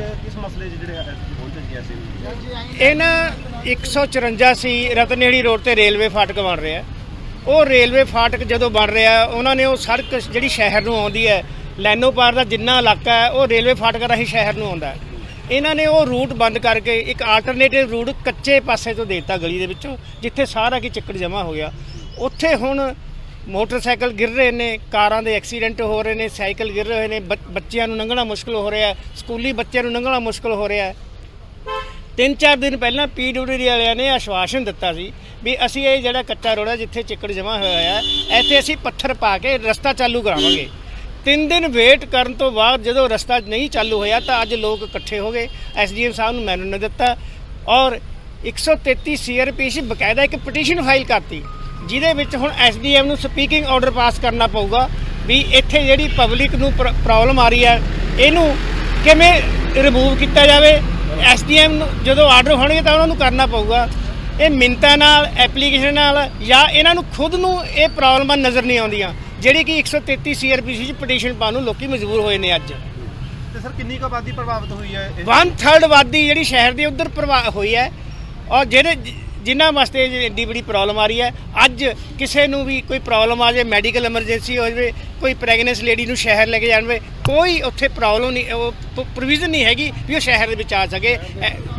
ਹੋ ਅੱਜ ਕਿਸ ਮਸਲੇ 'ਚ ਜਿਹੜੇ ਐਸਪੀ ਪਹੁੰਚੇ ਸੀ ਐਸੇ 154 ਸੀ ਰਤਨੇੜੀ ਰੋਡ ਤੇ ਰੇਲਵੇ ਫਾਟਕ ਬਣ ਰਿਹਾ। ਉਹ ਰੇਲਵੇ ਫਾਟਕ ਜਦੋਂ ਬਣ ਰਿਹਾ, ਉਹਨਾਂ ਨੇ ਉਹ ਸੜਕ ਜਿਹੜੀ ਸ਼ਹਿਰ ਨੂੰ ਆਉਂਦੀ ਹੈ, ਲੈਨੋ ਪਾਰ ਦਾ ਜਿੰਨਾ ਇਲਾਕਾ ਹੈ, ਉਹ ਰੇਲਵੇ ਫਾਟਕ ਰਾਹੀਂ ਸ਼ਹਿਰ ਨੂੰ ਆਉਂਦਾ ਹੈ। ਇਹਨਾਂ ਨੇ ਉਹ ਰੂਟ ਬੰਦ ਕਰਕੇ ਇੱਕ ਆਲਟਰਨੇਟਿਵ ਰੂਟ ਕੱਚੇ ਪਾਸੇ ਤੋਂ ਦੇਤਾ ਗਲੀ ਦੇ ਵਿੱਚੋਂ, ਜਿੱਥੇ ਸਾਰਾ ਕੀ ਚੱਕੜ ਜਮਾ ਹੋ ਗਿਆ। ਉੱਥੇ ਹੁਣ ਮੋਟਰਸਾਈਕਲ ਗਿਰ ਰਹੇ ਨੇ, ਕਾਰਾਂ ਦੇ ਐਕਸੀਡੈਂਟ ਹੋ ਰਹੇ ਨੇ, ਸਾਈਕਲ ਗਿਰ ਰਹੇ ਨੇ, ਬੱਚ- ਬੱਚਿਆਂ ਨੂੰ ਲੰਘਣਾ ਮੁਸ਼ਕਲ ਹੋ ਰਿਹਾ, ਸਕੂਲੀ ਬੱਚਿਆਂ ਨੂੰ ਲੰਘਣਾ ਮੁਸ਼ਕਲ ਹੋ ਰਿਹਾ। ਤਿੰਨ ਚਾਰ ਦਿਨ ਪਹਿਲਾਂ ਪੀਡਬਲਯੂਡੀ ਵਾਲਿਆਂ ਨੇ ਆਸ਼ਵਾਸਨ ਦਿੱਤਾ ਸੀ ਵੀ ਅਸੀਂ ਇਹ ਜਿਹੜਾ ਕੱਚਾ ਰੋਡ ਹੈ ਜਿੱਥੇ ਚਿੱਕੜ ਜਮਾ ਹੋਇਆ ਹੈ ਇੱਥੇ ਅਸੀਂ ਪੱਥਰ ਪਾ ਕੇ ਰਸਤਾ ਚਾਲੂ ਕਰਾਵਾਂਗੇ। ਤਿੰਨ ਦਿਨ ਵੇਟ ਕਰਨ ਤੋਂ ਬਾਅਦ ਜਦੋਂ ਰਸਤਾ ਨਹੀਂ ਚਾਲੂ ਹੋਇਆ ਤਾਂ ਅੱਜ ਲੋਕ ਇਕੱਠੇ ਹੋ ਗਏ। ਐਸਡੀਐਮ ਸਾਹਿਬ ਨੂੰ ਮੈਨੂੰ ਨਾ ਦਿੱਤਾ ਔਰ 133 ਸੀਆਰਪੀਸੀ ਬਕਾਇਦਾ ਇੱਕ ਪਟੀਸ਼ਨ ਫਾਈਲ ਕਰਤੀ। ਜਿਹਦੇ ਵਿੱਚ ਹੁਣ ਐਸਡੀਐਮ ਨੂੰ ਸਪੀਕਿੰਗ ਆਰਡਰ ਪਾਸ ਕਰਨਾ ਪਊਗਾ ਵੀ ਇੱਥੇ ਜਿਹੜੀ ਪਬਲਿਕ ਨੂੰ ਪ੍ਰੋਬਲਮ ਆ ਰਹੀ ਹੈ ਇਹਨੂੰ ਕਿਵੇਂ ਰਿਮੂਵ ਕੀਤਾ ਜਾਵੇ? ਐਸਡੀਐਮ ਨੂੰ ਜਦੋਂ ਆਰਡਰ ਹੋਣਗੇ ਤਾਂ ਉਹਨਾਂ ਨੂੰ ਕਰਨਾ ਪਊਗਾ। ਇਹ ਮਿੰਤਾਂ ਨਾਲ ਐਪਲੀਕੇਸ਼ਨ ਨਾਲ ਜਾਂ ਇਹਨਾਂ ਨੂੰ ਖੁਦ ਨੂੰ ਇਹ ਪ੍ਰੋਬਲਮਾਂ ਨਜ਼ਰ ਨਹੀਂ ਆਉਂਦੀਆਂ ਜਿਹੜੀ ਕਿ 133 ਸੀਆਰਪੀਸੀ ਚ ਪਟੀਸ਼ਨ ਪਾਉਣ ਨੂੰ ਲੋਕੀ ਮਜਬੂਰ ਹੋਏ ਨੇ ਅੱਜ। ਤੇ ਸਰ ਕਿੰਨੀ ਕੁ ਆਬਾਦੀ ਪ੍ਰਭਾਵਿਤ ਹੋਈ ਹੈ? ਇਹ? ਵਨ ਥਰਡ ਆਬਾਦੀ ਜਿਹੜੀ ਸ਼ਹਿਰ ਦੀ ਉਧਰ ਪ੍ਰਭਾਵ ਹੋਈ ਹੈ ਔਰ ਜਿਹੜੇ ਜਿਨ੍ਹਾਂ ਵਾਸਤੇ ਏਡੀ ਬੜੀ ਪ੍ਰੋਬਲਮ ਆ ਰਹੀ ਹੈ ਅੱਜ ਕਿਸੇ ਨੂੰ ਵੀ ਕੋਈ ਪ੍ਰੋਬਲਮ ਆ ਜਾਵੇ ਮੈਡੀਕਲ ਐਮਰਜੈਂਸੀ ਹੋ ਜਾਵੇ ਕੋਈ ਪ੍ਰੈਗਨੈਂਸ ਲੇਡੀ ਨੂੰ ਸ਼ਹਿਰ ਲੈ ਕੇ ਜਾਣਵੇ ਕੋਈ ਉੱਥੇ ਪ੍ਰੋਬਲਮ ਨਹੀਂ ਉਹ ਪ੍ਰੋਵੀਜ਼ਨ ਨਹੀਂ ਹੈਗੀ ਵੀ ਉਹ ਸ਼ਹਿਰ ਦੇ ਵਿੱਚ ਆ ਸਕੇ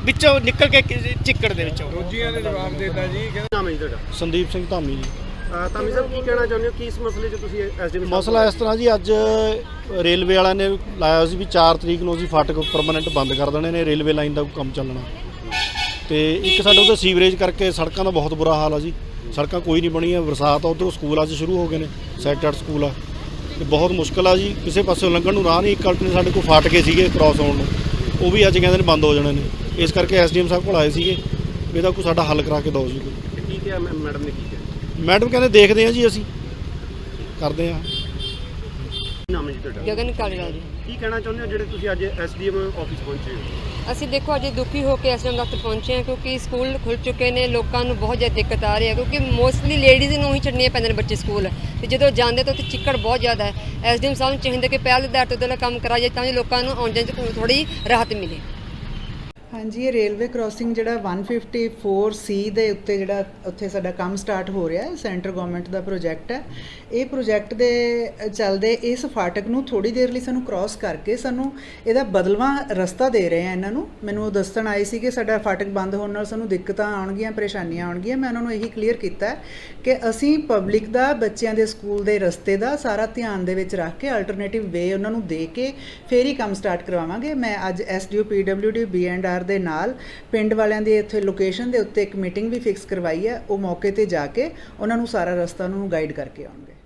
ਵਿੱਚੋਂ ਨਿਕਲ ਕੇ ਚਿੱਕੜ ਦੇ ਵਿੱਚੋਂ। ਰੋਜੀਆਂ ਨੇ ਜਵਾਬ ਦਿੱਤਾ ਜੀ ਕਹਿੰਦੇ ਨਾਮ ਹੈ ਤੁਹਾਡਾ? ਸੰਦੀਪ ਸਿੰਘ ਧਾਮੀ ਜੀ। ਤਾਮੀ ਸਾਹਿਬ ਕੀ ਕਹਿਣਾ ਚਾਹੁੰਦੇ ਹੋ? ਕਿ ਇਸ ਮਸਲੇ 'ਚ ਤੁਸੀਂ ਐਸਡੀਐਮ ਮਸਲਾ ਇਸ ਤਰ੍ਹਾਂ ਜੀ ਅੱਜ ਰੇਲਵੇ ਵਾਲਿਆਂ ਨੇ ਲਾਇਆ ਸੀ ਵੀ 4 ਤਰੀਕ ਨੂੰ ਅਸੀਂ ਫਾਟਕ ਪਰਮਨੈਂਟ ਬੰਦ ਕਰ ਦੇਣੇ ਨੇ ਰੇਲਵੇ ਲਾਈਨ ਦਾ ਕੰਮ ਚੱਲਣਾ। ਤੇ ਇੱਕ ਸਾਡੇ ਉਹਦੇ ਸੀਵਰੇਜ ਕਰਕੇ ਸੜਕਾਂ ਦਾ ਬਹੁਤ ਬੁਰਾ ਹਾਲ ਆ ਜੀ। ਸੜਕਾਂ ਕੋਈ ਨਹੀਂ ਬਣੀਆਂ ਬਰਸਾਤ ਆ ਉਧਰੋਂ ਸਕੂਲ ਅੱਜ ਸ਼ੁਰੂ ਹੋ ਗਏ ਨੇ ਸੈਕਟਰ ਸਕੂਲ ਆ। ਤੇ ਬਹੁਤ ਮੁਸ਼ਕਲ ਆ ਜੀ ਕਿਸੇ ਪਾਸੇ ਲੰਘਣ ਨੂੰ ਰਾਹ ਨਹੀਂ ਇੱਕ ਅਲਟਰਨੇ ਸਾਡੇ ਕੋਲ ਫਾਟਕੇ ਸੀਗੇ ਕ੍ਰਾਸ ਹੋਣ ਨੂੰ ਉਹ ਵੀ ਅੱਜ ਕਹਿੰਦੇ ਨੇ ਬੰਦ ਹੋ ਜਾਣੇ ਨੇ। ਇਸ ਕਰਕੇ ਐਸਡੀਐਮ ਸਾਹਿਬ ਕੋਲ ਆਏ ਸੀਗੇ ਇਹਦਾ ਕੋਈ ਸਾਡਾ ਹੱਲ ਕਰਾ ਕੇ ਦਿਓ ਜੀ ਕੋਈ। ਕੀ ਕਿਹਾ ਮੈ- ਮੈਡਮ ਨੇ ਕੀ ਕਿਹਾ? ਮੈਡਮ ਕਹਿੰਦੇ ਦੇਖਦੇ ਆ ਜੀ ਅਸੀਂ ਕਰਦੇ ਆ। ਨਾਮ ਹੈ ਜੀ ਤੁਹਾਡਾ? ਗਗਨ ਕਾਲੀਵਾਲ ਜੀ। ਕੀ ਕਹਿਣਾ ਚਾਹੁੰਦੇ ਹੋ ਜਿਹੜੇ ਤੁਸੀਂ ਅੱਜ ਐਸਡੀਐਮ ਆਫਿਸ ਪਹੁੰਚੇ ਹੋ? ਅਸੀਂ ਦੇਖੋ ਅੱਜ ਦੁਖੀ ਹੋ ਕੇ ਐਸਐਮ ਤੱਕ ਪਹੁੰਚੇ ਹਾਂ ਕਿਉਂਕਿ ਸਕੂਲ ਖੁੱਲ ਚੁੱਕੇ ਨੇ, ਲੋਕਾਂ ਨੂੰ ਬਹੁਤ ਜ਼ਿਆਦਾ ਦਿੱਕਤ ਆ ਰਹੀ ਹੈ ਕਿਉਂਕਿ ਮੋਸਟਲੀ ਲੇਡੀਜ਼ ਨੂੰ ਹੀ ਛੱਡਣੀਆਂ ਪੈਂਦੇ ਨੇ ਬੱਚੇ ਸਕੂਲ। ਤੇ ਜਦੋਂ ਜਾਂਦੇ ਤਾਂ ਉੱਥੇ ਚਿੱਕੜ ਬਹੁਤ ਜ਼ਿਆਦਾ ਹੈ। ਐਸਡੀਐਮ ਸਾਹਿਬ ਨੂੰ ਚਾਹੀਦਾ ਕਿ ਪਹਿਲ ਦੇ ਆਧਾਰ ਤੇ ਕੰਮ ਕਰਾਇਆ ਜਾਏ ਤਾਂ ਜੋ ਲੋਕਾਂ ਨੂੰ ਆਉਣ ਜਾਣ 'ਚ ਥੋੜੀ ਰਾਹਤ ਮਿਲੇ। ਹਾਂਜੀ, ਇਹ ਰੇਲਵੇ ਕ੍ਰਾਸਿੰਗ ਜਿਹੜਾ 154 ਸੀ ਦੇ ਉੱਤੇ ਜਿਹੜਾ ਉੱਥੇ ਸਾਡਾ ਕੰਮ ਸਟਾਰਟ ਹੋ ਰਿਹਾ ਹੈ, ਸੈਂਟਰ ਗਵਰਨਮੈਂਟ ਦਾ ਪ੍ਰੋਜੈਕਟ ਹੈ। ਇਹ ਪ੍ਰੋਜੈਕਟ ਦੇ ਚੱਲਦੇ ਇਸ ਫਾਟਕ ਨੂੰ ਥੋੜੀ ਦੇਰ ਲਈ ਸਾਨੂੰ ਕ੍ਰਾਸ ਕਰਕੇ ਸਾਨੂੰ ਇਹਦਾ ਬਦਲਵਾਂ ਰਸਤਾ ਦੇ ਰਹੇ ਆ ਇਹਨਾਂ ਨੂੰ। ਮੈਨੂੰ ਉਹ ਦੱਸਣ ਆਏ ਸੀ ਕਿ ਸਾਡਾ ਫਾਟਕ ਬੰਦ ਹੋਣ ਨਾਲ ਸਾਨੂੰ ਦਿੱਕਤਾਂ ਆਉਣਗੀਆਂ, ਪਰੇਸ਼ਾਨੀਆਂ ਆਉਣਗੀਆਂ। ਮੈਂ ਉਹਨਾਂ ਨੂੰ ਇਹੀ ਕਲੀਅਰ ਕੀਤਾ ਕਿ ਅਸੀਂ ਪਬਲਿਕ ਦਾ, ਬੱਚਿਆਂ ਦੇ ਸਕੂਲ ਦੇ ਰਸਤੇ ਦਾ ਸਾਰਾ ਧਿਆਨ ਦੇ ਵਿੱਚ ਰੱਖ ਕੇ ਅਲਟਰਨੇਟਿਵ ਵੇ ਉਹਨਾਂ ਨੂੰ ਦੇ ਕੇ ਫੇਰ ਹੀ ਕੰਮ ਸਟਾਰਟ ਕਰਵਾਵਾਂਗੇ। ਮੈਂ ਅੱਜ ਐਸਡੀਓ ਪੀਡਬਲਯੂਡੀ ਬੀਐਂਡਆਰ ਦੇ ਨਾਲ ਪਿੰਡ ਵਾਲਿਆਂ ਦੀ ਇੱਥੇ ਲੋਕੇਸ਼ਨ ਦੇ ਉੱਤੇ ਇੱਕ ਮੀਟਿੰਗ ਵੀ ਫਿਕਸ ਕਰਵਾਈ ਹੈ। ਉਹ ਮੌਕੇ ਤੇ ਜਾ ਕੇ ਉਹਨਾਂ ਨੂੰ ਸਾਰਾ ਰਸਤਾ ਉਹਨਾਂ ਨੂੰ ਗਾਈਡ ਕਰਕੇ ਆਉਣਗੇ।